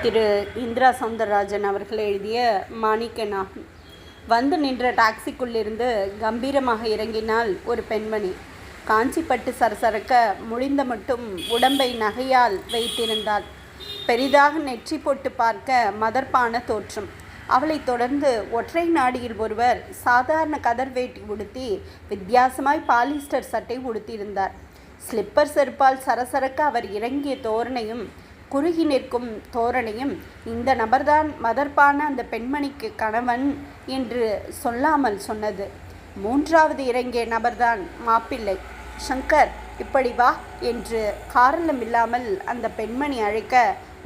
திரு இந்திரா சௌந்தரராஜன் அவர்கள் எழுதிய மாணிக்கநாகம் வந்து நின்ற டாக்ஸிக்குள்ளிருந்து கம்பீரமாக இறங்கினாள் ஒரு பெண்மணி. காஞ்சிப்பட்டு சரசரக்க முடிந்த மட்டும் உடம்பை நகையால் வைத்திருந்தாள். பெரிதாக நெற்றி போட்டு பார்க்க மதர்ப்பான தோற்றம். அவளை தொடர்ந்து ஒற்றை நாடியில் ஒருவர் சாதாரண கதர் வேட்டி உடுத்தி வித்தியாசமாய் பாலிஸ்டர் சட்டை உடுத்தியிருந்தார். ஸ்லிப்பர் செருப்பால் சரசரக்க அவர் இறங்கிய தோரணையும் குறுகி நிற்கும் தோரணையும் இந்த நபர்தான் மதர்பான அந்த பெண்மணிக்கு கணவன் என்று சொல்லாமல் சொன்னது. மூன்றாவது இறங்கிய நபர்தான் மாப்பிள்ளை. சங்கர் இப்படி வா என்று காரணம் இல்லாமல் அந்த பெண்மணி அழைக்க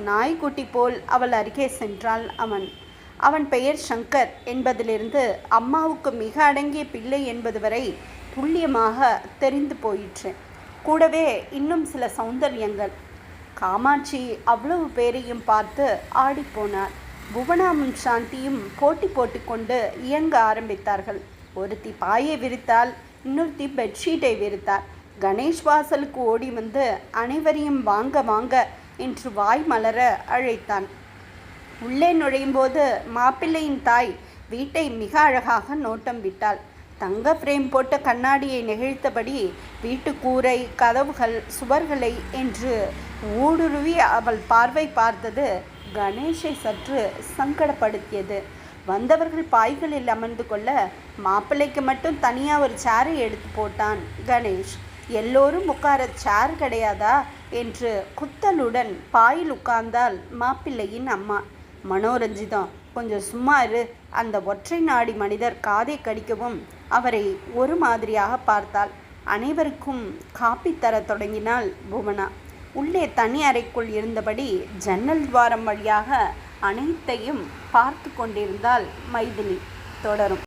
நாய்க்குட்டி போல் அவள் அருகே சென்றாள் அவன். அவன் பெயர் சங்கர் என்பதிலிருந்து அம்மாவுக்கு மிக அடங்கிய பிள்ளை என்பது வரை துல்லியமாக தெரிந்து போயிற்று. கூடவே இன்னும் சில சௌந்தரியங்கள். காமாட்சி அவ்வளவு பேரையும் பார்த்து ஆடிப்போனார் புவனாமும் சாந்தியும் போட்டி போட்டுக்கொண்டு இயங்க ஆரம்பித்தார்கள். ஒருத்தி பாயை விரித்தால் இன்னொருத்தி பெட்ஷீட்டை விரித்தார். கணேஷ் வாசலுக்கு ஓடி வந்து அனைவரையும் வாங்க வாங்க என்று வாய் மலர அழைத்தான். உள்ளே நுழையும்போது மாப்பிள்ளையின் தாய் வீட்டை மிக அழகாக நோட்டம் விட்டாள். தங்க ஃப்ரேம் போட்ட கண்ணாடியை நெகிழ்த்தபடி வீட்டு கூரை கதவுகள் சுவர்களை என்று ஊடுருவி அவள் பார்வை பார்த்தது கணேஷை சற்று சங்கடப்படுத்தியது. வந்தவர்கள் பாய்களில் அமர்ந்து கொள்ள மாப்பிள்ளைக்கு மட்டும் தனியாக ஒரு சேரை எடுத்து போட்டான் கணேஷ். எல்லோரும் உட்கார சேர் கிடையாதா? என்று குத்தலுடன் பாயில் உட்கார்ந்தால் மாப்பிள்ளையின் அம்மா. மனோரஞ்சிதம் கொஞ்சம் சும்மா இரு. அந்த ஒற்றை நாடி மனிதர் காதை கடிக்கவும் அவரை ஒரு மாதிரியாக பார்த்தாள். அனைவருக்கும் காப்பி தர தொடங்கினாள் புவனா. உள்ளே தனி அறைக்குள் இருந்தபடி ஜன்னல் துவாரம் வழியாக அனைத்தையும் பார்த்து கொண்டிருந்தால் மைதிலி. தொடரும்.